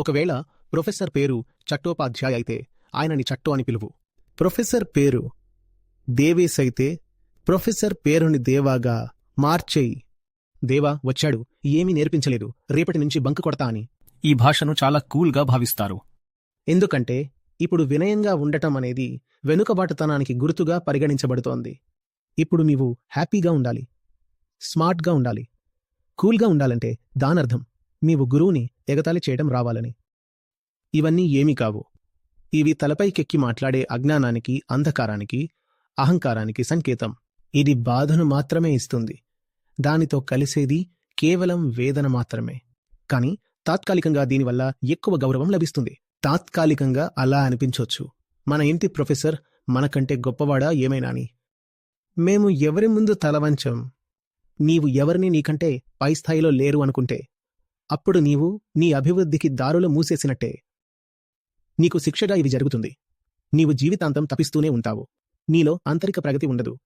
ఒకవేళ ప్రొఫెసర్ పేరు చట్టోపాధ్యాయ అయితే ఆయనని చట్టో అని పిలువు. ప్రొఫెసర్ పేరు దేవేశ్ అయితే ప్రొఫెసర్ పేరుని దేవాగా మార్చేయి. దేవా వచ్చాడు. ఏమీ నేర్పించలేదు. రేపటి నుంచి బంక్ కొడతా అని. ఈ భాషను చాలా కూల్గా భావిస్తారు. ఎందుకంటే ఇప్పుడు వినయంగా ఉండటం అనేది వెనుకబాటుతనానికి గుర్తుగా పరిగణించబడుతోంది. ఇప్పుడు నీవు హ్యాపీగా ఉండాలి. స్మార్ట్గా ఉండాలి. కూల్గా ఉండాలంటే దానర్థం. నీవు గురువుని ఎగతాళి చేయడం రావాలని. ఇవన్నీ ఏమీ కావు. ఇవి తలపైకెక్కి మాట్లాడే అజ్ఞానానికి అంధకారానికి అహంకారానికి సంకేతం. ఇది బాధను మాత్రమే ఇస్తుంది. దానితో కలిసేది కేవలం వేదన మాత్రమే. కాని తాత్కాలికంగా దీనివల్ల ఎక్కువ గౌరవం లభిస్తుంది. తాత్కాలికంగా అలా అనిపించొచ్చు. మన ఇంటి ప్రొఫెసర్ మనకంటే గొప్పవాడా ఏమైనా అని మేము ఎవరి ముందు తలవంచం? నీవు ఎవరిని నీకంటే పై స్థాయిలో లేరు అనుకుంటే అప్పుడు నీవు నీ అభివృద్ధికి దారులు మూసేసినట్టే. నీకు శిక్షగా ఇది జరుగుతుంది. నీవు జీవితాంతం తపిస్తూనే ఉంటావు. నీలో ఆంతరిక ప్రగతి ఉండదు.